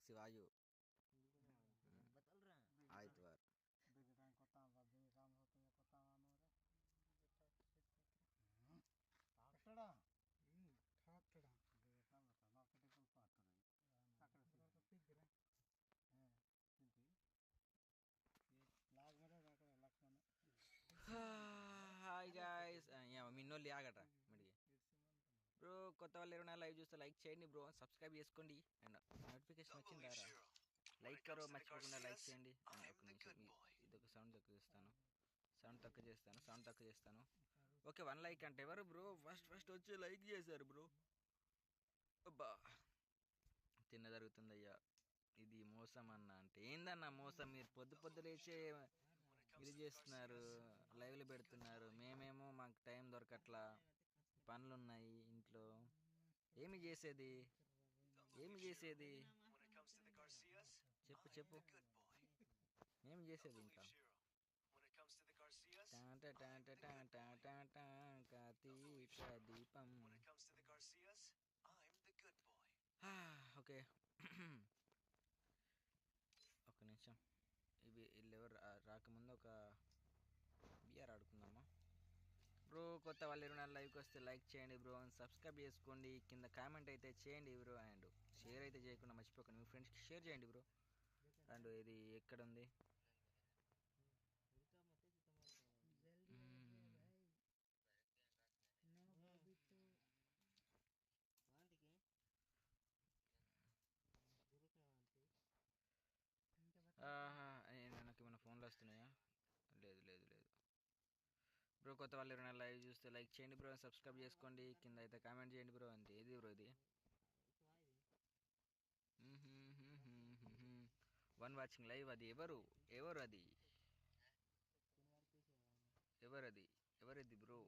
Magsivayo. కొత్త వాళ్ళు ఎవరైనా లైవ్ చూస్తే లైక్ చేయండి బ్రో సబ్స్క్రైబ్ చేసుకోండి. అండ్ నోటిఫికేషన్ వచ్చిందా లైక్ కరో మర్చిపోకుండా లైక్ చేయండి. ఒక నిమిషం ఈ- ఇదొక సౌండ్ తక్కువ చేస్తాను. సౌండ్ తక్కువ చేస్తాను సౌండ్ తక్కువ చేస్తాను. ఓకే వన్ లైక్ అంటే ఎవరు బ్రో? ఫస్ట్ ఫస్ట్ వచ్చి లైక్ చేశారు బ్రో. అబ్బా. తిన్న జరుగుతుందయ్యా. ఇది మోసం అన్న అంటే ఏందన్న మోసం? మీరు పొద్దు పొద్దు లేచే ఇది చేస్తున్నారు లైవ్లు పెడుతున్నారు. మేమేమో మాకు టైం దొరకట్లా. పనులు ఉన్నాయి ఇంట్లో? ఏమి చేసేది? ఏమి చేసేది? చెప్పు చెప్పు. ఏమి చేసేది ఇంకా? ఒక నిమిషం. ఇవి వీళ్ళెవరు రాకముందు ఒక బియర్ ఆడుకు బ్రో కొత్త వాళ్ళు ఇరవై నాలుగు లైవ్కి వస్తే లైక్ చేయండి బ్రో సబ్స్క్రైబ్ చేసుకోండి. కింద కామెంట్ అయితే చేయండి బ్రో అండ్ షేర్ అయితే చేయకుండా మర్చిపోకండి. మీ ఫ్రెండ్స్కి షేర్ చేయండి బ్రో. అండ్ ఇది ఎక్కడ ఉంది నాకు ఏమైనా ఫోన్లు వస్తున్నాయా? బ్రో కొత్త వాళ్ళు ఎవరైనా లైవ్ చూస్తే లైక్ చేయండి బ్రో సబ్స్క్రైబ్ చేసుకోండి. కింద అయితే కామెంట్ చేయండి బ్రో అంతే. ఏది బ్రో ఇది? వన్ వాచింగ్ లైవ్ అది. ఎవరు? ఎవరు అది? ఎవరు అది ఎవరిది బ్రో?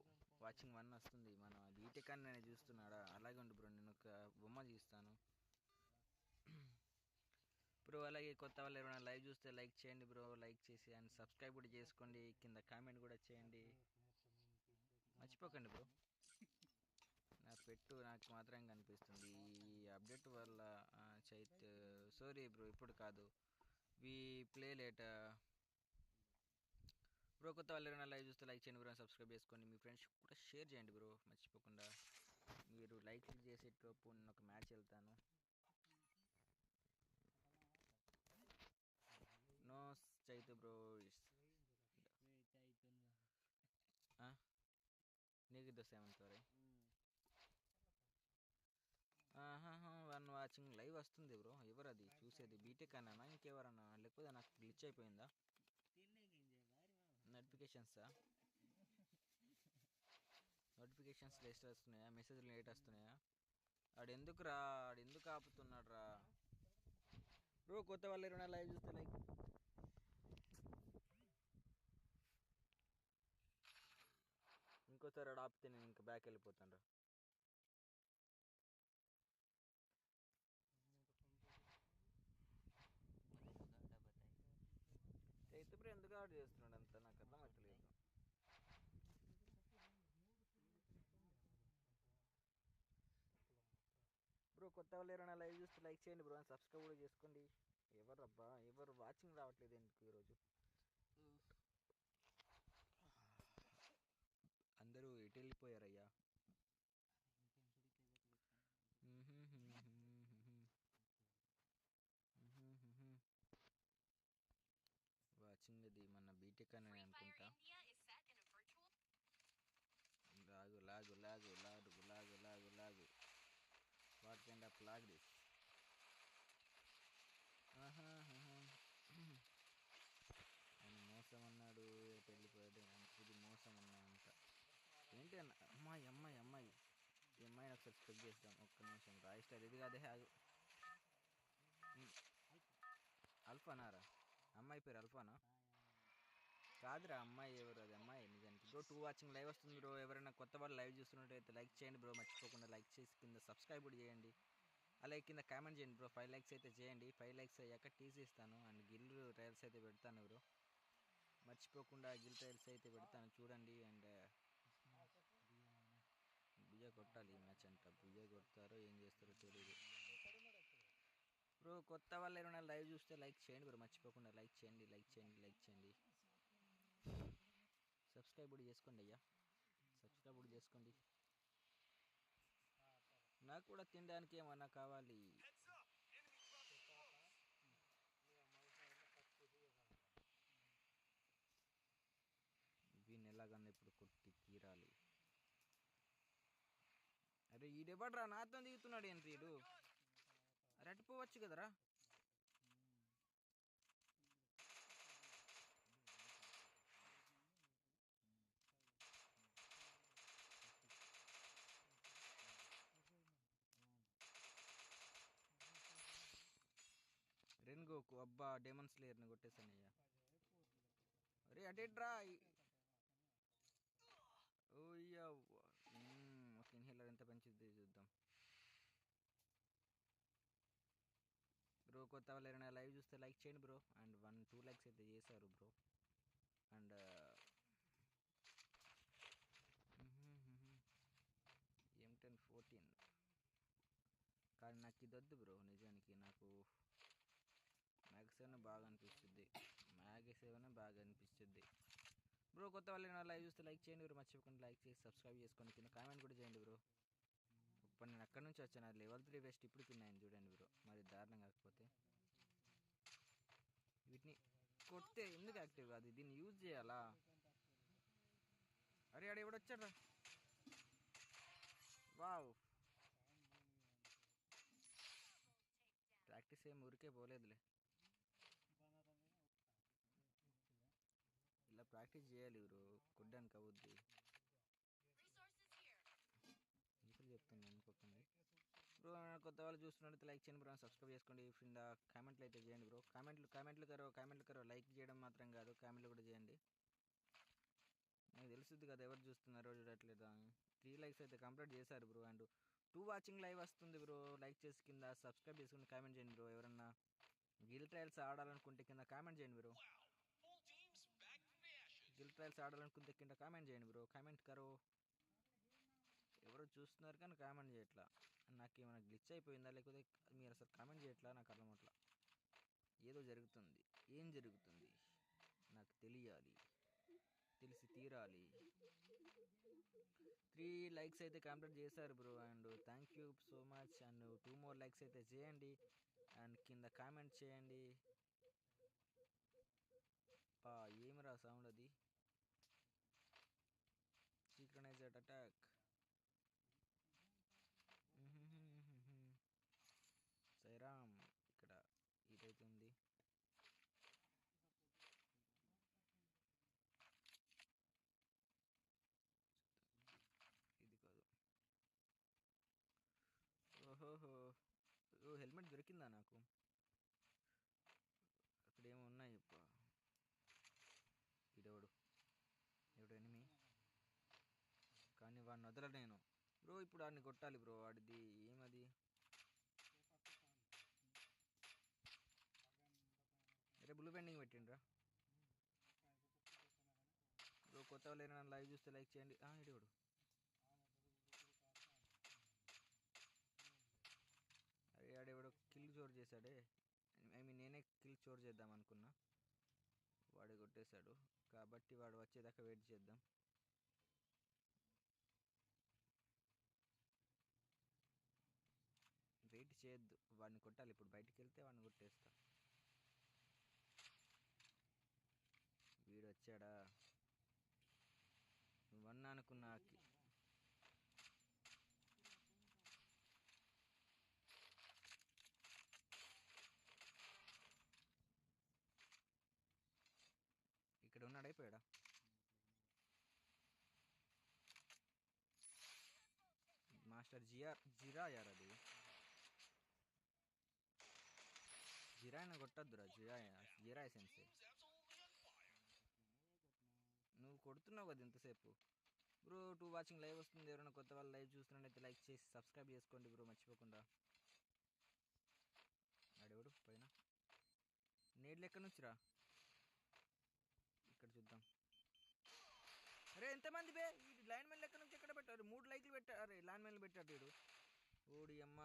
వాచింగ్ వన్ వస్తుంది. మనం బీటెక్ అని నేను చూస్తున్నాడా? అలాగే ఉండు బ్రో నేను ఒక బొమ్మ తీస్తాను. బ్రో అలాగే కొత్త వాళ్ళు ఎవరైనా లైవ్ చూస్తే లైక్ చేయండి బ్రో లైక్ చేసి అండ్ సబ్స్క్రైబ్ కూడా చేసుకోండి. కింద కామెంట్ కూడా చేయండి. మర్చిపోకండి బ్రో. నా పెట్టు నాకు మాత్రం కనిపిస్తుంది. ఈ అప్డేట్ వల్ల చైత్ సారీ బ్రో ఇప్పుడు కాదు. We play late. బ్రో కొత్త వాళ్ళు ఎవరైనా లైవ్ చూస్తే లైక్ చేయండి బ్రో సబ్స్క్రైబ్ చేసుకోండి. మీ ఫ్రెండ్స్ కూడా షేర్ చేయండి బ్రో మర్చిపోకుండా. మీరు లైక్ చేసేటప్పుడు నేను ఒక మ్యాచ్ వెళ్తాను. నో చైతు బ్రో నీకు ఏమంటారు? వన్ వాచింగ్ లైవ్ వస్తుంది బ్రో. ఎవరు అది చూసేది బీటెక్ అన్నా ఇంకెవరన్నా? లేకపోతే నాకు గ్లిచ్ అయిపోయిందా? నోటిఫికేషన్సా నోటిఫికేషన్స్ లేట్ వస్తున్నాయా? మెసేజ్లు లేట్ వస్తున్నాయా? ఆడు ఎందుకు రా ఆడు ఎందుకు ఆపుతున్నాడు రా బ్రో కొత్త వాళ్ళు ఎవరైనా లైవ్ చూస్తే లైక్ ఇంకోసారి ఆడు ఆపితే నేను ఇంకా బ్యాక్ వెళ్ళిపోతాను రా చైతు బ్రో ఎందుకు ఆర్డర్ చేస్తున్నాడు అంత? నాకు అర్థం అవుతలేదు బ్రో కొత్త వాళ్ళు ఎవరైనా లైవ్ చూస్తే లైక్ చేయండి బ్రో. సబ్స్క్రైబ్ కూడా చేసుకోండి. ఎవరు అబ్బా? ఎవరు వాచింగ్ రావట్లేదు ఎందుకు ఈరోజు? అందరూ ఎటు వెళ్ళిపోయారయ్యా. వాచింగ్ అది మన బీటెక్ అని అనుకుంటా. లాగు లాగు లాగు లాగు లాగు లాగు లాగు. What kind of lag this ఆయన మోసం అన్నాడు వెళ్ళిపోయాడు. ఇది మోసం అన్నా అంట ఏంటి అన్న? అమ్మాయి అమ్మాయి అమ్మాయి. ఈ అమ్మాయిని ఒకసారి చెక్ చేద్దాం. ఒక్క నిమిషం రాయ్ స్టైల్ ఇది కాదే ఆగు. అల్ఫానారా అమ్మాయి పేరు అల్ఫానా? కాదురా అమ్మాయి ఎవరు? అది అమ్మాయి నిజానికి. బ్రో టూ వాచింగ్ లైవ్ వస్తుంది బ్రో. ఎవరైనా కొత్త వాళ్ళు లైవ్ చూస్తున్నట్టయితే లైక్ చేయండి బ్రో. మర్చిపోకుండా లైక్ చేసి కింద సబ్స్క్రైబ్ కూడా చేయండి. అలాగే కింద కామెంట్ చేయండి బ్రో. ఫైవ్ లైక్స్ అయితే చేయండి. ఫైవ్ లైక్స్ అయ్యాక టీసీ ఇస్తాను అండ్ గిల్ టైల్స్ అయితే పెడతాను బ్రో. మర్చిపోకుండా గిల్ టైల్స్ అయితే పెడతాను. చూడండి. అండ్ కొట్టాలి ఈ మ్యాచ్ అంట బుయ్య కొడతారో ఏం చేస్తారో తెలియదు బ్రో కొత్త వాళ్ళు ఏమైనా లైవ్ చూస్తే లైక్ చేయండి బ్రో మర్చిపోకుండా లైక్ చేయండి లైక్ చేయండి లైక్ చేయండి. సబ్స్క్రైబ్ కూడా చేసుకోండి అయ్యా. సబ్స్క్రైబ్ కూడా చేసుకోండి. నాకు కూడా తినడానికి ఏమన్నా కావాలి? ఈడెవడ్రా నాతో దిగుతున్నాడు ఏంటి వీడు? అరే పోవచ్చు కదరా? రెన్గోకు అబ్బా డెమన్ స్లేయర్ని కొట్టేశానయ్యా. అరే అటేట్రా ఓయ్యా ఒక ఇన్హేలర్ ఎంత పెంచుద్ది చూద్దాం బ్రో కొత్త వాళ్ళు ఎవరైనా లైవ్ చూస్తే లైక్ చేయండి bro. And one two likes అయితే చేశారు bro. And M ten fourteen కానీ నాకు ఇది వద్దు బ్రో నిజానికి నాకు మ్యాగ్ సెవెన్ బాగా అనిపిస్తుంది. మ్యాగ్ సెవెన్ బాగా అనిపిస్తుంది. బ్రో కొత్త వాళ్ళు ఏమైనా లైవ్ చూస్తే లైక్ చేయండి బ్రో. మర్చిపోకుండా లైక్ చేసి సబ్స్క్రైబ్ చేసుకోండి. కింద కామెంట్ కూడా చేయండి బ్రో. ఇప్పుడు నేను అక్కడ నుంచి వచ్చాను. అది లెవెల్ త్రీ బెస్ట్ ఇప్పుడు పిన్నాయని చూడండి బ్రో. దారుణం కాకపోతే. వీటిని కొడితే ఎందుకు యాక్టివ్ కాదు? దీన్ని యూజ్ చేయాలా? అరే అడే ఎవడు వచ్చాడు వావ్. ప్రాక్టీస్ ఏం ఊరికే పోలేదులే. ఇలా ప్రాక్టీస్ చేయాలి ఇవరు కొట్టడానికి అవుద్ది బ్రో కొత్త వాళ్ళు చూస్తున్నట్టు లైక్ చేయండి బ్రో సబ్స్క్రైబ్ చేసుకోండి. కింద కామెంట్లు అయితే చేయండి బ్రో. కామెంట్లు కామెంట్లు కరో కామెంట్లు కరో లైక్ చేయడం మాత్రం కాదు కామెంట్లు కూడా చేయండి. నాకు తెలుస్తుంది కదా ఎవరు చూస్తున్నారో చూడట్లేదా అని. త్రీ లైక్స్ అయితే కంప్లీట్ చేశారు bro and two watching live వస్తుంది బ్రో. లైక్ చేసి కింద సబ్స్క్రైబ్ చేసుకుని కామెంట్ చేయండి బ్రో. ఎవరన్నా గిల్ ట్రయల్స్ ఆడాలనుకుంటే కింద కామెంట్ చేయండి బ్రో. గిల్ ట్రయల్స్ ఆడాలనుకుంటే కింద కామెంట్ చేయండి బ్రో. కామెంట్ కరో. ఎవరో చూస్తున్నారు కానీ కామెంట్ చేయట్లా. నాకు ఏమైనా గ్లిచ్ అయిపోయిందా? లేకపోతే మీరు అసలు కామెంట్ చేయట్లా? నాకు అర్థమట్లా ఏదో జరుగుతుంది. ఏం జరుగుతుంది? నాకు తెలియాలి. తెలిసి తీరాలి. త్రీ లైక్స్ అయితే కంప్లీట్ చేశారు bro and thank you so much and two more likes అయితే చేయండి. అండ్ కింద కామెంట్ చేయండి. పా ఏమిరా సౌండ్ అది? సీక్రనైజర్ అటాక్ సైరామ్ ఇక్కడ ఇదైతే ఉంది ఇది కాదు ఓహోహో హెల్మెట్ దొరికిందా నాకు? అక్కడ ఏమో ఉన్నాయి. అప్ప ఇడెవడు ఎవడు ఎనిమి కానీ వాడిని వదల నేను. బ్రో ఇప్పుడు వాడిని కొట్టాలి బ్రో. వాడిది ఏమది? అరే బ్లూ పెండింగ్ పెట్టిండ్రా. బ్రో కొత్త వాళ్ళు ఏమైనా లైవ్ చూస్తే లైక్ చేయండి. ఇడేవాడు అరే ఆడేవాడు కిల్ చోరు చేశాడే. ఐ మీన్ నేనే కిల్ చోరు చేద్దాం అనుకున్నా. వాడు కొట్టేశాడు. కాబట్టి వాడు వచ్చేదాకా వెయిట్ చేద్దాం. వెయిట్ చేయొద్దు. వాడిని కొట్టాలి. ఇప్పుడు బయటికి వెళ్తే వాడిని కొట్టేస్తా. వీడు వచ్చాడా నువ్వన్నా అనుకున్నా కి- మాస్టర్ జియా జిరా యార్ అది? జిరాయిన కొట్టద్దురా జిరాయ జిరాయ సెన్సే. నువ్వు కొడుతున్నావు కదా ఇంతసేపు. బ్రో టూ వాచింగ్ లైవ్ వస్తుంది. ఎవరైనా కొత్త వాళ్ళు లైవ్ చూస్తున్నట్టయితే లైక్ చేసి సబ్స్క్రైబ్ చేసుకోండి బ్రో మర్చిపోకుండా. అడేవుడు పైన. నేడ్లు ఎక్కడి నుంచి రా అరే ఎంతమంది బే? ఈ లైన్ మెన్ లెక్క నుంచి ఎక్కడ పెట్టారు? మూడు లైట్లు పెట్టారు అరే లైన్ మెన్లు పెట్టారు వీడు. ఓడి అమ్మ.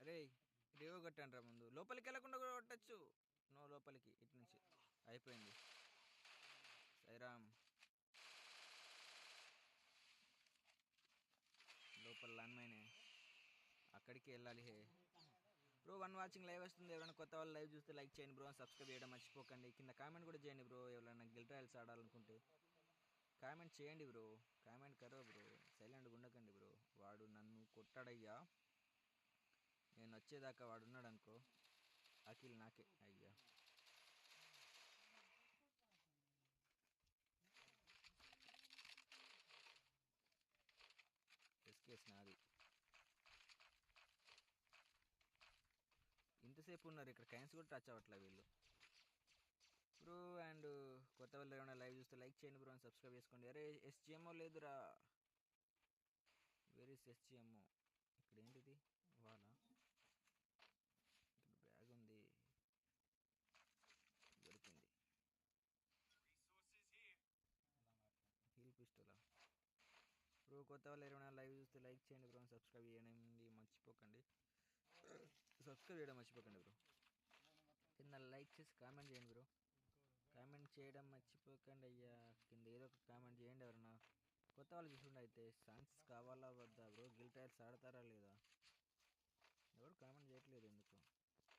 అరే రేవో కట్టాను రా ముందు. లోపలికి వెళ్ళకుండా కూడా కొట్టచ్చు. నో లోపలికి ఇటు నుంచి. అయిపోయింది. సైరామ్ లోపల లన్మైనే అక్కడికి వెళ్ళాలి? Hey. Bro one watching live వస్తుంది. ఎవరైనా కొత్త వాళ్ళు లైవ్ చూస్తే లైక్ చేయండి బ్రో సబ్స్క్రైబ్ చేయడం మర్చిపోకండి. కింద కామెంట్ కూడా చేయండి బ్రో ఎవరైనా గిల్ ట్రయల్స్ ఆడాలనుకుంటే. కామెంట్ చేయండి బ్రో. కామెంట్ కరో బ్రో. సైలెంట్గా ఉండకండి బ్రో. వాడు నన్ను కొట్టాడయ్యా. నేను వచ్చేదాకా వాడు ఉన్నాడు అనుకో అఖిల్ నాకే. అయ్యా. ఎస్కేస్ నాది. ఎంతసేపు ఉన్నారు ఇక్కడ కైన్స్ కూడా టచ్ అవ్వట్లేదు వీళ్ళు. బ్రో అండ్ కొత్త వాళ్ళు ఏమైనా లైవ్ చూస్తే లైక్ చేయండి బ్రో అని సబ్స్క్రైబ్ చేసుకోండి. అరే ఎస్జిఎంఓ లేదురా. వేర్ ఇస్ ఎస్జిఎంఓ ఇక్కడ ఏంటిది? వాళ్ళ ఇక్కడ బ్యాగ్ ఉంది. దొరికింది. హీల్ పిస్టోలా బ్రో కొత్త వాళ్ళు ఎవరైనా లైవ్ చూస్తే లైక్ చేయండి బ్రో సబ్స్క్రైబ్ చేయండి మర్చిపోకండి. సబ్స్క్రైబ్ చేయడం మర్చిపోకండి బ్రో. కింద లైక్ చేసి కామెంట్ చేయండి బ్రో. కామెంట్ చేయడం మర్చిపోకండి అయ్యా. కింద ఏదో ఒక కామెంట్ చేయండి ఎవరన్నా. కొత్త వాళ్ళు చూసుకుంటే అయితే సాంగ్స్ కావాలా వద్దా బ్రో? గిల్ టైర్స్ ఆడతారా లేదా? ఎవరు కామెంట్ చేయట్లేదు ఎందుకు?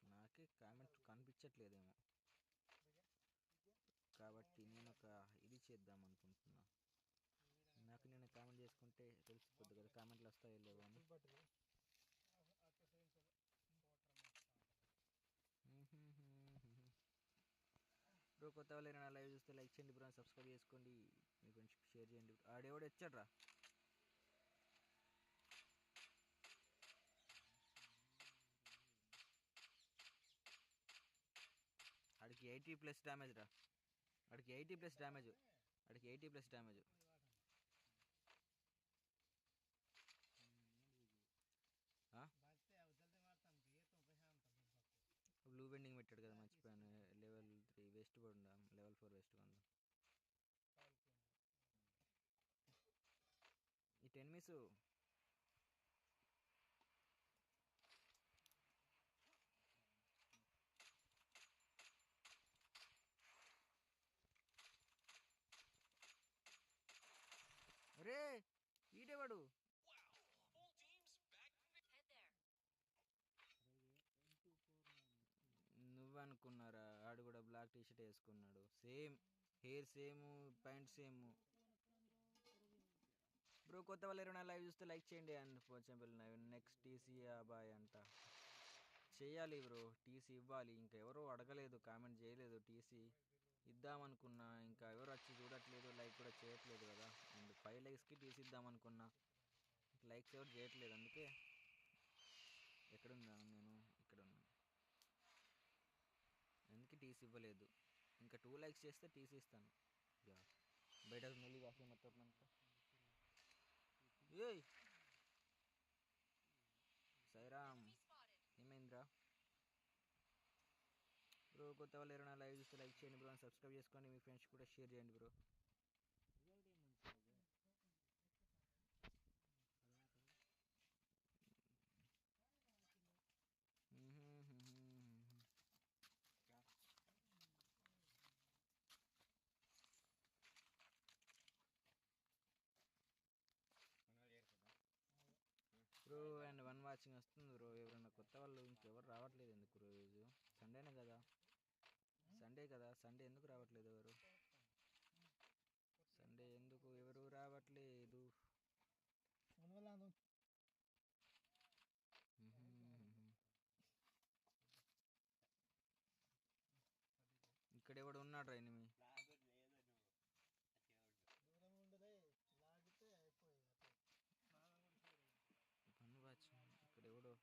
నాకే కామెంట్ కనిపించట్లేదేమో. కాబట్టి నేను ఒక ఇది చేద్దాం అనుకుంటున్నా. నాకు నేను కామెంట్ చేసుకుంటే తెలిసిపోద్ది కదా కామెంట్లు వస్తాయో లేవో అని బ్రో కొత్త వాళ్ళు ఏమైనా లైవ్ చూస్తే లైక్ చేయండి బ్రో సబ్స్క్రైబ్ చేసుకోండి. మీకు షేర్ చేయండి. ఆడేవాడు వచ్చాడ్రా. ఆడికి ఎయిటీ ప్లస్ డ్యామేజ్ రా ఆడికి ఎయిటీ ప్లస్ డ్యామేజ్. ఆడికి eighty plus damage blue bending పెట్టాడు కదా మర్చిపోయాను లెవెల్ త్రీ వెస్ట్ కొందా లెవెల్ ఫోర్ వెస్ట్ కొందా ఈ టెన్ మిస్ నువ్వు అనుకున్నారా? ఆడు కూడా బ్లాక్ టీ షర్ట్ వేసుకున్నాడు. Same hair same pant same. Bro కొత్త వాళ్ళు ఎవరైనా లైవ్ చూస్తే లైక్ చేయండి అండ్ పోచంపల్లి నెక్స్ట్ టీసీ అబ్బాయి అంట. చేయాలి బ్రో టీసీ ఇవ్వాలి. ఇంకా ఎవరో అడగలేదు కామెంట్ చేయలేదు టీసీ. ఇద్దామనుకున్నా ఇంకా ఎవరు వచ్చి చూడట్లేదు లైక్ కూడా చేయట్లేదు కదా. అండ్ ఫైవ్ లైక్స్కి టీసీ ఇద్దామనుకున్నా లైక్స్ ఎవరు చేయట్లేదు అందుకే ఎక్కడున్నాను నేను ఇక్కడ ఉన్నాను అందుకే టీసీ ఇవ్వలేదు. ఇంకా టూ లైక్స్ చేస్తే టీసీ ఇస్తాను. యా. బయట మెల్లి కాఫీ మొత్తం అంతా. ఏయ్! సైరామ్. ఏమైందిరా? బ్రో కొత్త వాళ్ళు ఎవరైనా లైక్ చూస్తే లైక్ చేయండి బ్రో సబ్స్క్రైబ్ చేసుకోండి మీ ఫ్రెండ్స్ కూడా షేర్ చేయండి bro. Bro and one watching వస్తుంది బ్రో. ఎవరైనా కొత్త వాళ్ళు ఇంకెవరు రావట్లేదు ఎందుకు బ్రో ఈరోజు? సండేనే కదా? సండే కదా? సండే ఎందుకు రావట్లేదు ఎవరు? సండే ఎందుకు? ఎవరు రావట్లేదు? ఇక్కడ ఎవడు ఉన్నాడు రా ఎనిమి దూరం ఉండదే లాగితే అయిపోయి వన్ వాచింగ్ ఇక్కడ ఎవడో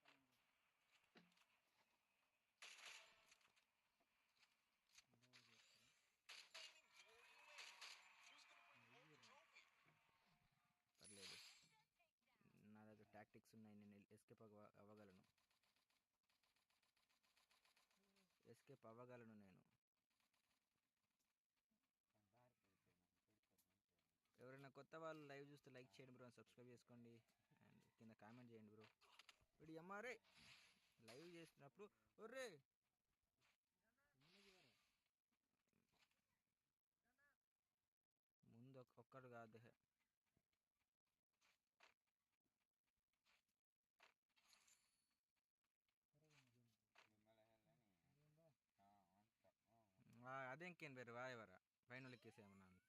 పర్లేదు నా దగ్గర టాక్టిక్స్ ఉన్నాయి నేను ఎస్కేప్ అవ్వగలను. ఎస్కేప్ అవ్వగలను నేను. ఎవరైనా కొత్త వాళ్ళు లైవ్ చూస్తే లైక్ చేయండి బ్రో సబ్స్క్రైబ్ చేసుకోండి. అండ్ కింద కామెంట్ చేయండి బ్రో. ఇప్పుడు ఎంఆర్ఏ లైవ్ చేసినప్పుడు ఒర్రే! ముందు ఒక్కడు కాదు. ಅದೇಂಕೇನು ಬೇರೆ ವಾಯವಾರ ಫೈನಲ್ ಕೇಸ್ ಏಮನ ಅಂತ